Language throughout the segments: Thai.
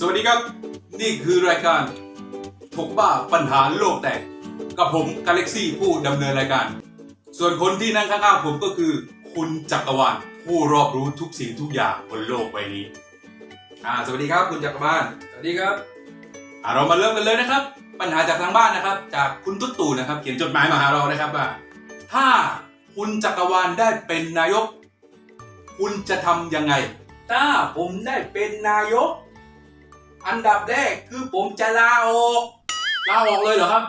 สวัสดีครับ นี่คือรายการถกบ้าปัญหาโลกแตก กับผมกาเล็กซี่ผู้ดำเนินรายการ ส่วนคนที่นั่งข้างๆผมก็คือคุณจักรวาลผู้รอบรู้ทุกสิ่งทุกอย่างบนโลกใบนี้อ่าสวัสดีครับคุณจักรวาลสวัสดีครับอ่าเรามาเริ่มกันเลยนะครับ ปัญหาจากทางบ้านนะครับ จากคุณตุ๊ตู่นะครับ เขียนจดหมายมาหาเรานะครับว่าถ้าคุณจักรวาลได้เป็นนายก คุณจะทำยังไง ถ้าผมได้เป็นนายก อันดับแรกคือผมจะลาออกลาออกเลยเหรอครับ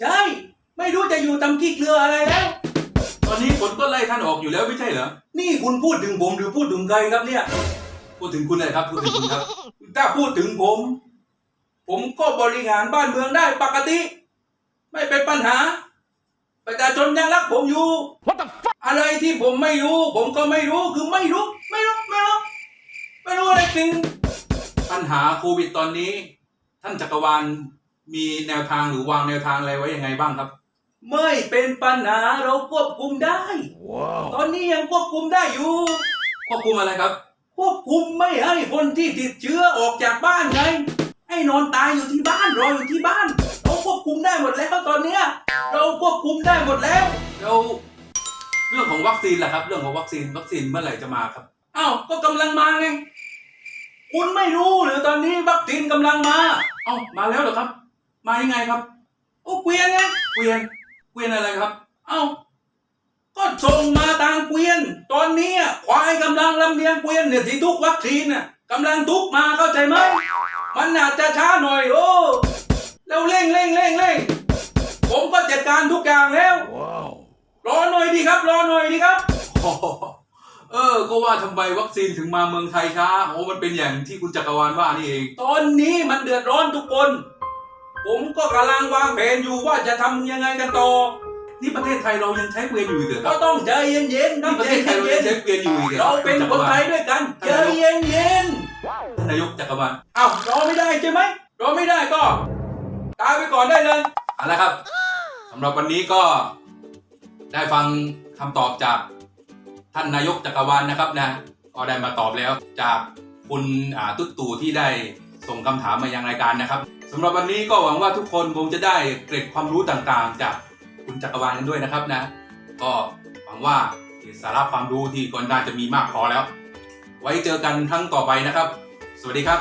ใช่ ไม่รู้จะอยู่ตำกี้เกลืออะไรแล้ว ตอนนี้คนก็ไล่ท่านออกอยู่แล้วไม่ใช่เหรอ นี่คุณพูดถึงผมหรือพูดถึงใครครับเนี่ย พูดถึงคุณเลยครับ พูดถึงคุณครับ ถ้าพูดถึงผม ผมก็บริหารบ้านเมืองได้ปกติ ไม่เป็นปัญหา ประชาชนยังรักผมอยู่อะไรที่ผมไม่รู้ ผมก็ไม่รู้คือไม่รู้ ไม่รู้ ไม่รู้ ไม่รู้อะไรจริง ปัญหาโควิดตอนนี้ ท่านจักรวาลมีแนวทางหรือวางแนวทางอะไรไว้ยังไงบ้างครับ ไม่เป็นปัญหาเราควบคุมได้ตอนนี้ยังควบคุมได้อยู่ควบคุมอะไรครับ ควบคุมไม่ให้คนที่ติดเชื้อออกจากบ้านไงให้นอนตายอยู่ที่บ้านรออยู่ที่บ้านเราควบคุมได้หมดแล้วตอนเนี้ยเราควบคุมได้หมดแล้วแล้วเรื่องของวัคซีนล่ะครับ เรื่องของวัคซีนวัคซีนเมื่อไหร่จะมาครับอ้าวก็กำลังมาไง คุณไม่รู้หรือตอนนี้วัคซีนกำลังมา เอ้ามาแล้วเหรอครับ มายังไงครับ โอ้เกวียนไงเกวียนเกวียนอะไรครับ เอ้าก็ส่งมาทางเกวียน ตอนนี้อะควายกำลังลำเลียงเกวียนเนี่ยที่ทุกวัคซีนน่ะกำลังทุกมาเข้าใจไหมมันอาจจะช้าหน่อยโอ้แล้วเร่งเร่งเร่งเร่งผมก็จัดการทุกอย่างแล้วรอหน่อยดีครับ รอหน่อยดีครับอ๋อ เออ ก็ว่าทำไมวัคซีนถึงมาเมืองไทยช้าโอ้มันเป็นอย่างที่คุณจักรวาลว่านี่เอง ตอนนี้มันเดือดร้อนทุกคน ผมก็กำลังวางแผนอยู่ว่าจะทำยังไงกันต่อ นี่ประเทศไทยเรายังใช้เกวียนอยู่อีกเหรอคก็รับต้องใจเย็นๆครันี่บประใจเทศไทยเราเย็ยังนใช้เกวียนอยู่อีกหๆอเราเป็นคนไทยด้วยกันใจเย็นท่านนายกจักรวาลๆอ้าวรอไม่ได้ใช่ไหมรอไม่ได้ก็ตายไปก่อนได้เลยเอาละครับสำหรับวันนี้ก็ได้ฟังคำตอบจาก ท่านนายกจักรวาลนะครับนะก็ได้มาตอบแล้วจากคุณตุ๊ดตู่ที่ได้ส่งคำถามมายังรายการนะครับสำหรับวันนี้ก็หวังว่าทุกคนคงจะได้เกร็ดความรู้ต่างๆ จากคุณจักรวาลกันด้วยนะครับนะ ก็หวังว่าสาระความรู้ที่ก่อนหน้าจะมีมากพอแล้ว ไว้เจอกันครั้งต่อไปนะครับ สวัสดีครับ